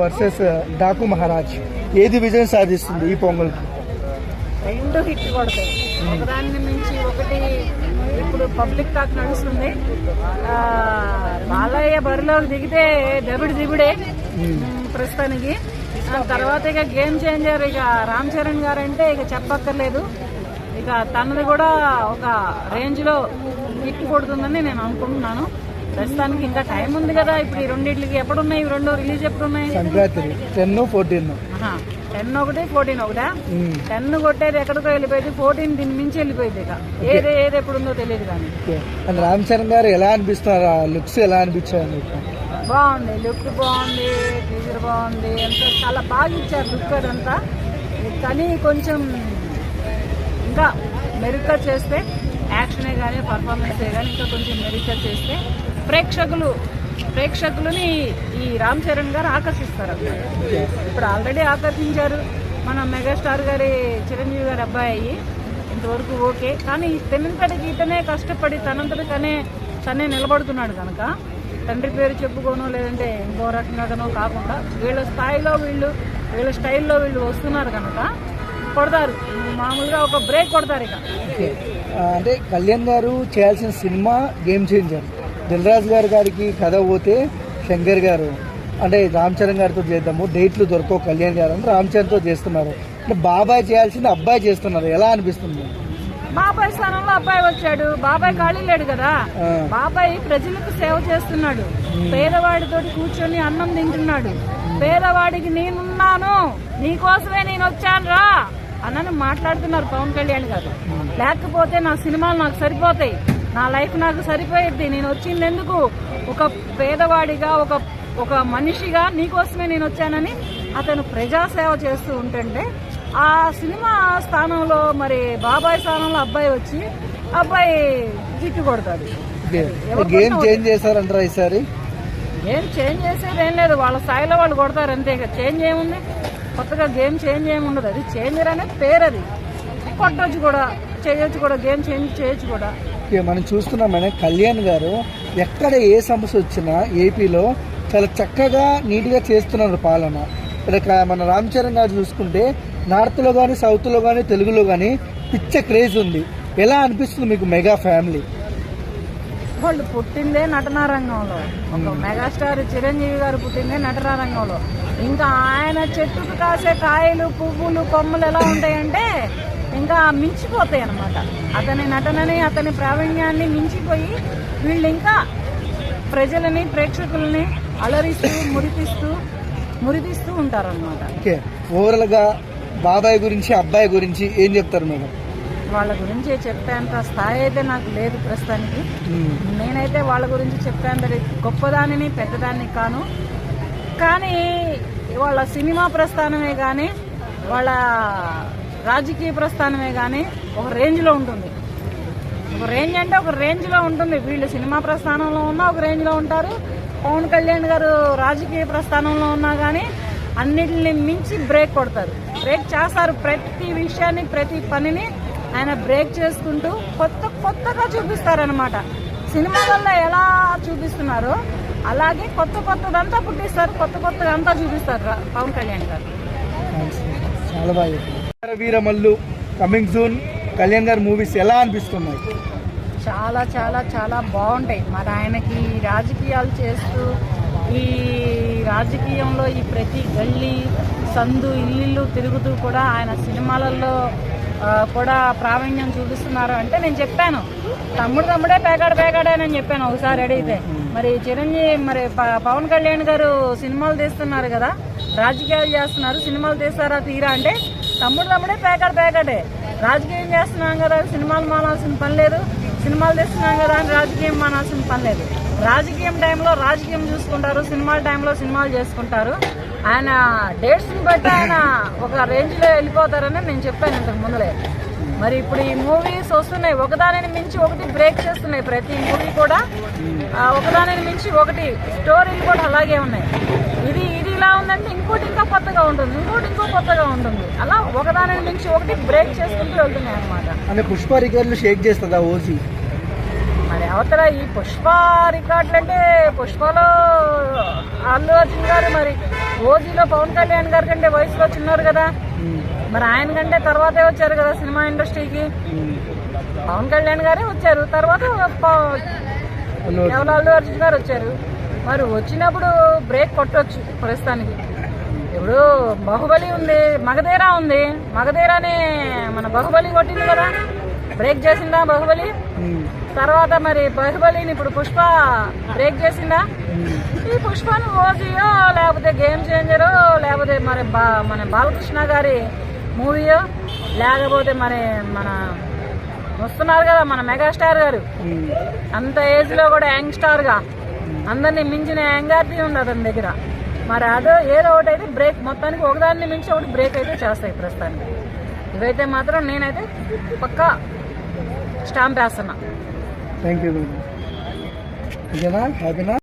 Versus Daaku Maharaj. ఏది విజయం సాధిస్తుంది ఈ పొంగల్కి రెండు హిట్ కొడతాయి. ఒకదాన్ని మించి ఒకటి ఇప్పుడు పబ్లిక్ టాక్ నడుస్తుంది. బాలయ్య బరిలోకి దిగితే దబిడి దిగుడే ప్రస్తుతానికి. తర్వాత ఇక గేమ్ చేంజర్ ఇక రామ్ చరణ్ గారు అంటే ఇక చెప్పక్కర్లేదు. ఇక తనది కూడా ఒక రేంజ్లో హిట్ కొడుతుందని నేను అనుకుంటున్నాను. ప్రస్తుతానికి ఇంకా టైం ఉంది కదా. ఇప్పుడు ఈ రెండింటికి ఎప్పుడున్నాయి? రెండు release ఎప్పుడున్నాయి? Sankranti ten fourteen. Ten ఒకటి ఫోర్టీన్ ఒకటా? టెన్ కొట్టేది ఎక్కడికో వెళ్ళిపోయింది ఫోర్టీన్ దీని మించి వెళ్ళిపోయింది ఇక. ఏది ఏది ఎప్పుడు ఉందో తెలియదు కానీ. రామ్ చరణ్ గారు ఎలా అనిపిస్తున్నారు? లుక్స్ ఎలా అనిపించారు బాగుంది. లుక్ బాగుంది టీజర్ బాగుంది అంతా చాలా బాగా ఇచ్చారు లుక్ అదంతా. కానీ కొంచెం ఇంకా మెరుగ్గా చేస్తే యాక్షనే కానీ పర్ఫార్మెన్సే కానీ ఇంకా కొంచెం మెరుగ్గా చేస్తే ప్రేక్షకులు ప్రేక్షకులని ఈ రామ్ చరణ్ గారు ఆకర్షిస్తారు. ఇప్పుడు ఆల్రెడీ ఆకర్షించారు మన మెగాస్టార్ గారి చిరంజీవి గారి అబ్బాయి ఇంతవరకు ఓకే. కానీ తెనంతటికి ఇతనే కష్టపడి తనంతటికనే తనే తనే నిలబడుతున్నాడు కనుక తండ్రి పేరు చెప్పుకోనో లేదంటే ఇంకో రకంగానో కాకుండా వీళ్ళ స్థాయిలో వీళ్ళు వీళ్ళ స్టైల్లో వీళ్ళు వస్తున్నారు కనుక కొడతారు. మామూలుగా ఒక బ్రేక్ కొడతారు ఇక. అంటే కళ్యాణ్ గారు చేయాల్సిన సినిమా గేమ్ చేంజర్. దిల్రాజ్ గారి గారికి కథ పోతే శంకర్ గారు అంటే రామ్ చరణ్ గారితో చేద్దాము డేట్లు దొరకవు కళ్యాణ్ గారు అని రామ్ చరణ్తో చేస్తున్నారు. అంటే బాబాయ్ చేయాల్సింది అబ్బాయి చేస్తున్నారు. ఎలా అనిపిస్తుంది? బాబాయ్ స్థానంలో అబ్బాయి వచ్చాడు. బాబాయ్ ఖాళీ లేడు కదా. బాబాయ్ ప్రజలకు సేవ చేస్తున్నాడు. పేదవాడితో కూర్చొని అన్నం తింటున్నాడు. పేదవాడికి నేనున్నాను. నీకోసమే నేను వచ్చాను రా. అన్నని మాట్లాడుతున్నారు పవన్ కళ్యాణ్ గారు. లేకపోతే నా సినిమాలు నాకు సరిపోతాయి. నా లైఫ్ నాకు సరిపోయిద్ది. నేను వచ్చింది ఎందుకు ఒక పేదవాడిగా ఒక ఒక మనిషిగా నీకోసమే నేను వచ్చానని అతను ప్రజాసేవ చేస్తూ ఉంటుంటే ఆ సినిమా స్థానంలో మరి బాబాయ్ స్థానంలో అబ్బాయి వచ్చి అబ్బాయి జిట్టు కొడతాడు. గేమ్ చేంజ్ చేశారంటారా ఈసారి? ఏం చేంజ్ చేసేది ఏం లేదు. వాళ్ళ స్థాయిలో వాళ్ళు కొడతారు అంతే ఇక. చేంజ్ ఏముంది? కొత్తగా గేమ్ చేంజ్ ఏమి ఉండదు అది చేంజర్ అనే పేరు అది కొట్టొచ్చు కూడా చేయొచ్చు కూడా గేమ్ చేంజ్ చేయొచ్చు కూడా. మనం చూస్తున్నాం మేడం కళ్యాణ్ గారు ఎక్కడ ఏ సమస్య వచ్చినా ఏపీలో చాలా చక్కగా నీట్గా చేస్తున్నారు పాలన. ఇక్కడ మన రామ్ చరణ్ గారు చూసుకుంటే నార్త్లో కానీ సౌత్లో కానీ తెలుగులో కానీ పిచ్చ క్రేజ్ ఉంది. ఎలా అనిపిస్తుంది మీకు మెగా ఫ్యామిలీ? వాళ్ళు పుట్టిందే నటనా రంగంలో ఒక మెగాస్టార్ చిరంజీవి గారు పుట్టిందే నటనా రంగంలో ఇంకా ఆయన చెట్టుకు కాసే కాయలు పువ్వులు కొమ్మలు ఎలా ఉంటాయంటే ఇంకా మించిపోతాయి అనమాట అతని నటనని అతని ప్రావీణ్యాన్ని మించిపోయి వీళ్ళు ఇంకా ప్రజలని ప్రేక్షకుల్ని అలరిస్తూ మురిపిస్తూ మురిపిస్తూ ఉంటారనమాట ఓకే. ఓవరాల్గా బాబాయ్ గురించి అబ్బాయి గురించి ఏం చెప్తారు మేడం? వాళ్ళ గురించి చెప్పేంత స్థాయి అయితే నాకు లేదు ప్రస్తుతానికి. నేనైతే వాళ్ళ గురించి చెప్పేంత గొప్పదానిని పెద్దదాన్ని కాను. కానీ వాళ్ళ సినిమా ప్రస్థానమే కానీ వాళ్ళ రాజకీయ ప్రస్థానమే కానీ ఒక రేంజ్లో ఉంటుంది. ఒక రేంజ్ అంటే ఒక రేంజ్లో ఉంటుంది. వీళ్ళు సినిమా ప్రస్థానంలో ఉన్నా ఒక రేంజ్లో ఉంటారు. పవన్ కళ్యాణ్ గారు రాజకీయ ప్రస్థానంలో ఉన్నా కానీ అన్నిటిని మించి బ్రేక్ కొడతారు. బ్రేక్ చేస్తారు ప్రతి విషయాన్ని ప్రతి పనిని ఆయన బ్రేక్ చేసుకుంటూ కొత్త కొత్తగా చూపిస్తారనమాట సినిమాలలో ఎలా చూపిస్తున్నారో అలాగే కొత్త కొత్తదంతా పుట్టిస్తారు. కొత్త కొత్తదంతా అంతా చూపిస్తారు పవన్ కళ్యాణ్ గారు. చాలా బాగా వీరమల్లు కమింగ్ జూన్ కళ్యాణ్ గారి మూవీస్ ఎలా అనిపిస్తున్నాయి? చాలా చాలా చాలా బాగుంటాయి. మరి ఆయనకి రాజకీయాలు చేస్తూ ఈ రాజకీయంలో ఈ ప్రతి గల్లీ సందు ఇల్లు తిరుగుతూ కూడా ఆయన సినిమాలలో కూడా ప్రావీణ్యం చూపిస్తున్నారు అంటే నేను చెప్పాను. తమ్ముడు తమ్ముడే పేకాడ పేకాడే అని చెప్పాను ఒకసారి అడిగితే. మరి చిరంజీవి మరి ప- పవన్ కళ్యాణ్ గారు సినిమాలు తీస్తున్నారు కదా రాజకీయాలు చేస్తున్నారు సినిమాలు తీస్తారా తీరా అంటే తమ్ముడు తమ్ముడే పేకాడు పేకాడే. రాజకీయం చేస్తున్నాం కదా సినిమాలు మానాల్సిన పని లేదు. సినిమాలు తెస్తున్నాం కదా అని రాజకీయం మానాల్సిన పని లేదు. రాజకీయం టైంలో రాజకీయం చూసుకుంటారు సినిమాల టైంలో సినిమాలు చేసుకుంటారు. ఆయన డేట్స్ని బట్టి ఆయన ఒక రేంజ్లో వెళ్ళిపోతారని నేను చెప్పాను ఇంతకు ముందులే. మరి ఇప్పుడు ఈ మూవీస్ వస్తున్నాయి. ఒకదానిని మించి ఒకటి బ్రేక్ చేస్తున్నాయి. ప్రతి మూవీ కూడా ఒకదానిని మించి ఒకటి స్టోరీలు కూడా అలాగే ఉన్నాయి. ఇది ఇలా ఉందంటే ఇంకోటి ఇంకా కొత్తగా ఉంటుంది. ఇంకోటి ఇంకో కొత్తగా ఉంటుంది. అలా ఒకదానిని మించి ఒకటి బ్రేక్ చేసుకుంటూ వెళ్తున్నాయి అనమాట అంటే పుష్ప రికార్డులు షేక్ చేస్తుందా ఓజీ మరి అవతల ఈ పుష్ప రికార్డులు అంటే పుష్పలో అల్లు అర్జున్ గారు మరి ఓజీలో పవన్ కళ్యాణ్ గారి కంటే వయసులో చిన్నారు కదా. మరి ఆయన కంటే తర్వాతే వచ్చారు కదా సినిమా ఇండస్ట్రీకి. పవన్ కళ్యాణ్ గారే వచ్చారు. తర్వాత. ఎవరు అల్లు అర్జున్ గారు వచ్చారు. మరి వచ్చినప్పుడు బ్రేక్ కొట్టొచ్చు ప్రస్తుతానికి. ఇప్పుడు బాహుబలి ఉంది మగధీరా ఉంది. మగధీరానే మన బాహుబలి కొట్టింది కదా. బ్రేక్ చేసిందా బాహుబలి? తర్వాత మరి బాహుబలిని ఇప్పుడు పుష్ప బ్రేక్ చేసిందా? ఈ పుష్పను ఓజీయో లేకపోతే గేమ్ చేంజరో లేకపోతే మరి బా మన బాలకృష్ణ గారి మూవీయో లేకపోతే మరి మన వస్తున్నారు కదా మన మెగాస్టార్ గారు. అంత ఏజ్లో కూడా యంగ్ స్టార్గా అందరినీ మించిన యాంగారిటీ ఉంది అతని దగ్గర. మరి అదో ఏదో ఒకటి అయితే బ్రేక్ మొత్తానికి ఒకదాన్ని మించి ఒకటి బ్రేక్ అయితే చేస్తాయి ప్రస్తుతానికి. ఇవైతే మాత్రం నేనైతే పక్కా స్టాంప్ వేస్తున్నా. Thank you